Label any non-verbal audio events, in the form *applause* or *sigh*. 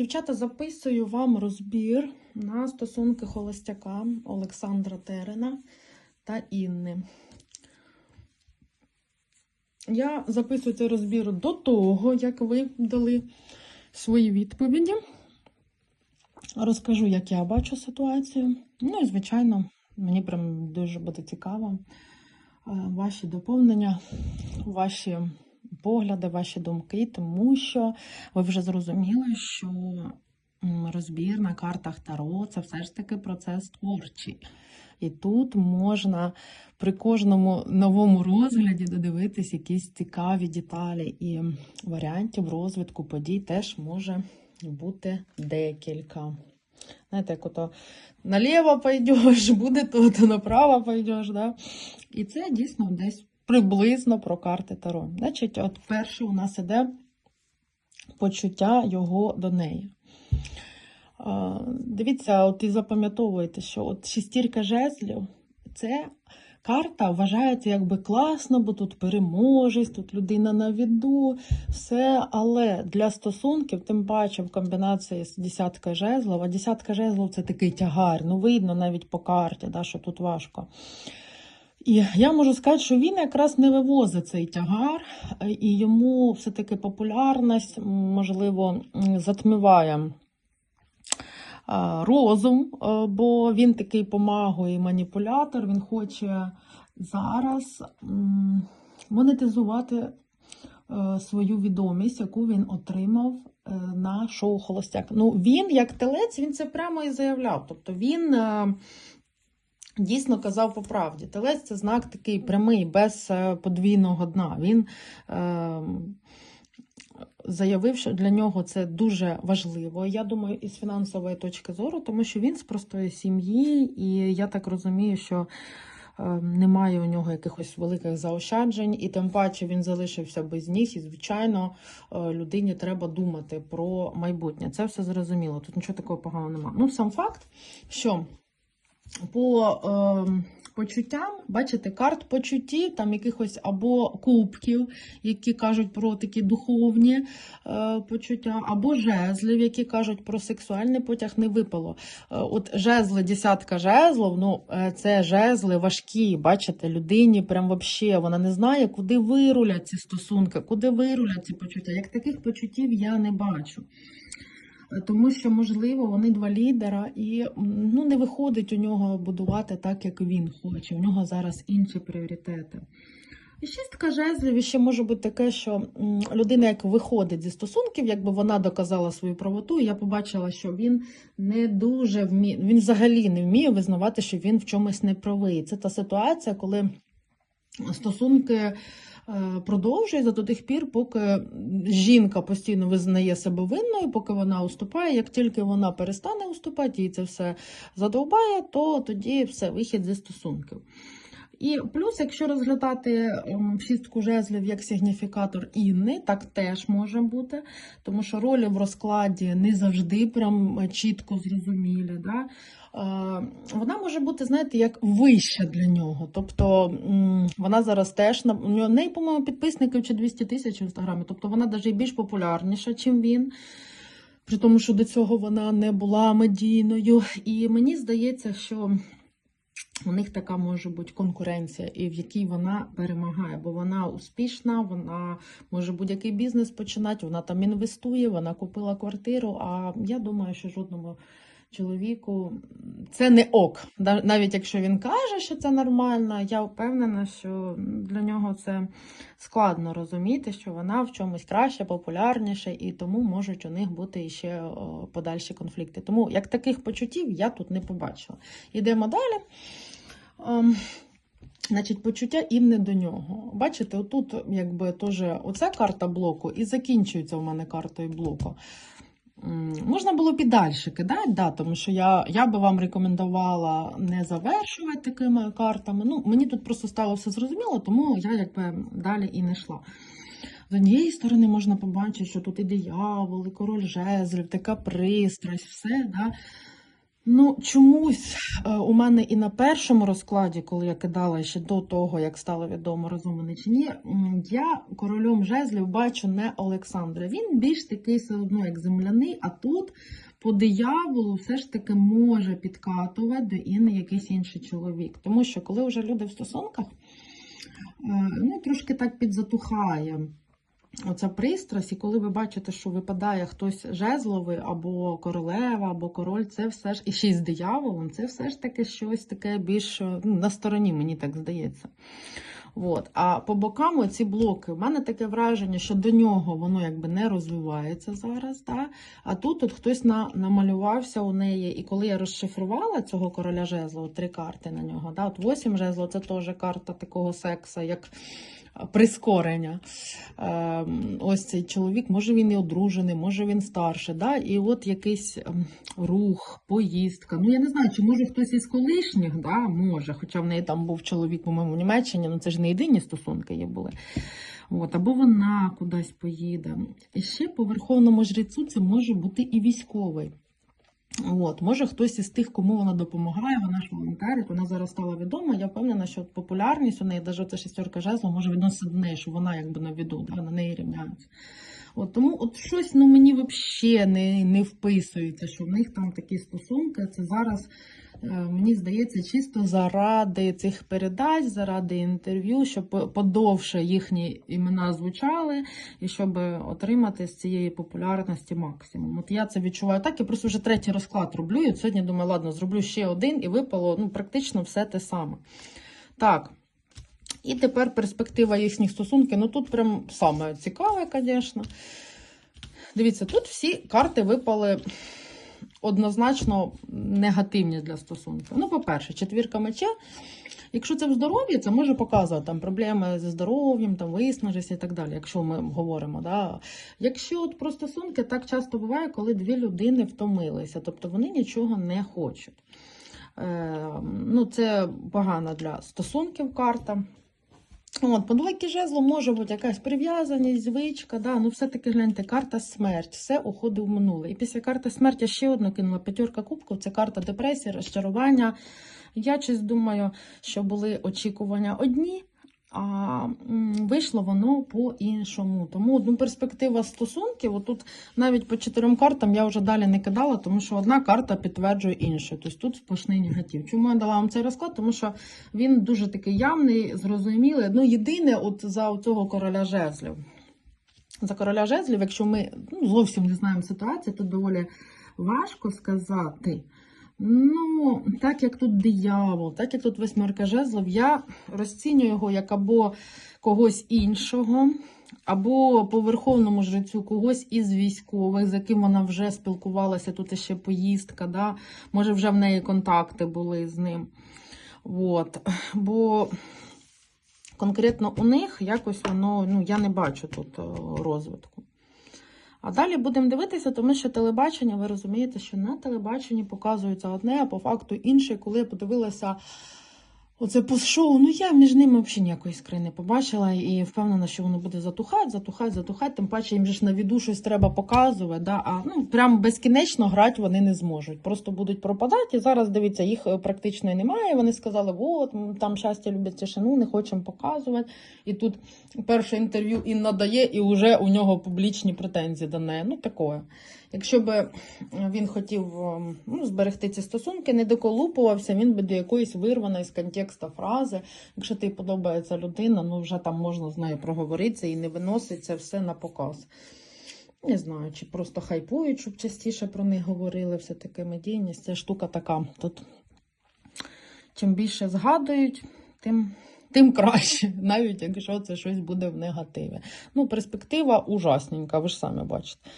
Дівчата, записую вам розбір на стосунки холостяка Олександра Терена та Інни. Я записую цей розбір до того, як ви дали свої відповіді. Розкажу, як я бачу ситуацію. Ну і, звичайно, мені прям дуже буде цікаво е, ваші доповнення, ваші погляди, ваші думки, тому що ви вже зрозуміли, що розбір на картах Таро це все ж таки процес творчий. І тут можна при кожному новому розгляді додивитись якісь цікаві деталі, і варіантів розвитку подій теж може бути декілька. Знаєте, як ото наліво пойдеш, *laughs* буде то направо пойдеш. Да? І це дійсно десь приблизно про карти Таро. Значить, от перше у нас іде почуття його до неї. Дивіться, от і запам'ятовуєте, що от шестірка жезлів це карта вважається якби класно, бо тут переможець, тут людина на віду, все. Але для стосунків, тим паче в комбінації з десятка жезлів, а десятка жезлів це такий тягар. Ну, видно навіть по карті, да, що тут важко. І я можу сказати, що він якраз не вивозить цей тягар, і йому все-таки популярність, можливо, затмиває розум, е, бо він такий помагою і маніпулятор, він хоче зараз монетизувати е, свою відомість, яку він отримав е, на шоу Холостяк. Ну, він, як телець, він це прямо і заявляв. Тобто він. Дійсно казав по правді. Телець це знак такий прямий, без е, подвійного дна. Він е, заявив, що для нього це дуже важливо. Я думаю, із фінансової точки зору, тому що він з простої сім'ї, і я так розумію, що е, немає у нього якихось великих заощаджень, і тим паче він залишився без них. І, звичайно, е, людині треба думати про майбутнє. Це все зрозуміло. Тут нічого такого поганого немає. Ну, сам факт, що по е, почуттям, бачите, карт почутті, там якихось або кубків, які кажуть про такі духовні е, почуття, або жезлів, які кажуть про сексуальний потяг, не випало. Е, от жезли, десятка жезлів, ну е, це жезли важкі, бачите, людині прям вообще вона не знає, куди вирулять ці стосунки, куди вирулять ці почуття. Як таких почуттів я не бачу. Тому що, можливо, вони два лідера, і ну, не виходить у нього будувати так, як він хоче. У нього зараз інші пріоритети. І шістка жезлів і ще може бути таке, що людина, як виходить зі стосунків, якби вона доказала свою правоту, я побачила, що він не дуже вміє, він взагалі не вміє визнавати, що він в чомусь не правий. Це та ситуація, коли стосунки е, продовжуються до тих пір, поки жінка постійно визнає себе винною, поки вона уступає. Як тільки вона перестане уступати, і це все задовбає, то тоді все, вихід зі стосунків. І плюс, якщо розглядати ем, шістку жезлів як сигніфікатор Інни, так теж може бути, тому що ролі в розкладі не завжди прям чітко зрозумілі. Да? Е, Вона може бути, знаєте, як вища для нього. Тобто вона зараз теж на у неї, по-моєму, підписників чи 200 тисяч в інстаграмі. Тобто вона навіть більш популярніша, ніж він. При тому, що до цього вона не була медійною. І мені здається, що у них така може бути конкуренція, і в якій вона перемагає, бо вона успішна, вона може будь-який бізнес починати, вона там інвестує, вона купила квартиру. А я думаю, що жодному чоловіку це не ок. Навіть якщо він каже, що це нормально, я впевнена, що для нього це складно розуміти, що вона в чомусь краще, популярніше, і тому можуть у них бути ще подальші конфлікти. Тому як таких почуттів я тут не побачила. Йдемо далі. Ем, Значить, почуття Інни до нього. Бачите, отут, якби теж оця карта блоку і закінчується у мене картою блоку. Можна було б і далі кидати, да, тому що я, я би вам рекомендувала не завершувати такими картами. Ну, мені тут просто стало все зрозуміло, тому я якби далі і не йшла. З однієї сторони можна побачити, що тут і диявол, і король жезлів, така пристрасть, все. Да? Ну, чомусь е, у мене і на першому розкладі, коли я кидала ще до того, як стало відомо, разом чи ні, я королем жезлів бачу не Олександра. Він більш такий все одно, як земляний, а тут по дияволу все ж таки може підкатувати до Інни якийсь інший чоловік. Тому що коли вже люди в стосунках, е, ну трошки так підзатухає. Оця пристрасть, і коли ви бачите, що випадає хтось жезловий, або королева, або король, це все ж і ще й з дияволом, це все ж таки щось таке більш ну, на стороні, мені так здається. От. А по бокам оці блоки, в мене таке враження, що до нього воно якби не розвивається зараз. Да? А тут от хтось на, намалювався у неї. І коли я розшифрувала цього короля жезлу, три карти на нього, да? от восім жезлов це теж карта такого секса, як прискорення. Ем, Ось цей чоловік, може він і одружений, може він старший. Да? І от якийсь ем, рух, поїздка. Ну, я не знаю, чи може хтось із колишніх, да? може, хоча в неї там був чоловік, по-моєму, в Німеччині, ну це ж не єдині стосунки є були. От, або вона кудись поїде. І ще по верховному жрецю це може бути і військовий. От, може хтось із тих, кому вона допомагає, вона ж волонтерить, вона зараз стала відома. Я впевнена, що популярність у неї, навіть ця шістерка жезлу, може відносити до неї, що вона якби на віду, да, на неї рівняються. От, тому от щось ну, мені взагалі не, не вписується, що в них там такі стосунки. Це зараз, мені здається, чисто заради цих передач, заради інтерв'ю, щоб подовше їхні імена звучали, і щоб отримати з цієї популярності максимум. От я це відчуваю так, я просто вже третій розклад роблю. І сьогодні думаю, ладно, зроблю ще один і випало ну, практично все те саме. Так. І тепер перспектива їхніх стосунків. Ну тут прям саме цікаве, звісно. Дивіться, тут всі карти випали однозначно негативні для стосунків. Ну, по-перше, четвірка меча. Якщо це в здоров'ї, це може показувати там проблеми зі здоров'ям, там виснажитися і так далі, якщо ми говоримо. Да? Якщо от про стосунки, так часто буває, коли дві людини втомилися, тобто вони нічого не хочуть. Е, ну, Це погано для стосунків карта. От, по двойки жезлу може бути якась прив'язаність, звичка, да, ну все-таки гляньте, карта смерть, все уходить в минуле. І після карти смерті ще одну кинула п'ятерка кубків, це карта депресії, розчарування. Я щось думаю, що були очікування одні, а вийшло воно по-іншому. Тому ну, перспектива стосунків, отут навіть по чотирьом картам я вже далі не кидала, тому що одна карта підтверджує іншу. Тобто тут сплошний негатив. Чому я дала вам цей розклад? Тому що він дуже такий явний, зрозумілий. Ну, єдине, от за цього короля жезлів. За короля жезлів, якщо ми ну, зовсім не знаємо ситуацію, то доволі важко сказати. Ну, так як тут диявол, так як тут восьмерка жезлов, я розцінюю його як або когось іншого, або по верховному жрецю когось із військових, з яким вона вже спілкувалася, тут ще поїздка, да? може вже в неї контакти були з ним. От. Бо конкретно у них якось воно, ну, я не бачу тут е, розвитку. А далі будемо дивитися, тому що телебачення, ви розумієте, що на телебаченні показується одне, а по факту інше. Коли я подивилася оце пост-шоу, ну я між ними взагалі ніякої іскри не побачила і впевнена, що воно буде затухати, затухати, затухати. Тим паче їм же ж на віду щось треба показувати. Да? А ну прям безкінечно грати вони не зможуть. Просто будуть пропадати. І зараз дивіться, їх е, практично немає. Вони сказали, от там щастя любить тишину, не хочемо показувати. І тут перше інтерв'ю Інна дає, і вже у нього публічні претензії до неї. Ну такое. Якщо б він хотів ем, ну, зберегти ці стосунки, не доколупувався, він би до якоїсь вирваної з контекста фрази. Якщо тобі подобається людина, ну вже там можна з нею проговоритися і не виносить це все на показ. Не знаю, чи просто хайпують, щоб частіше про них говорили. Все-таки медійність це штука така. Тут чим більше згадують, тим. Тим краще, *laughs* навіть якщо це щось буде в негативі. Ну, перспектива ужасненька, ви ж самі бачите.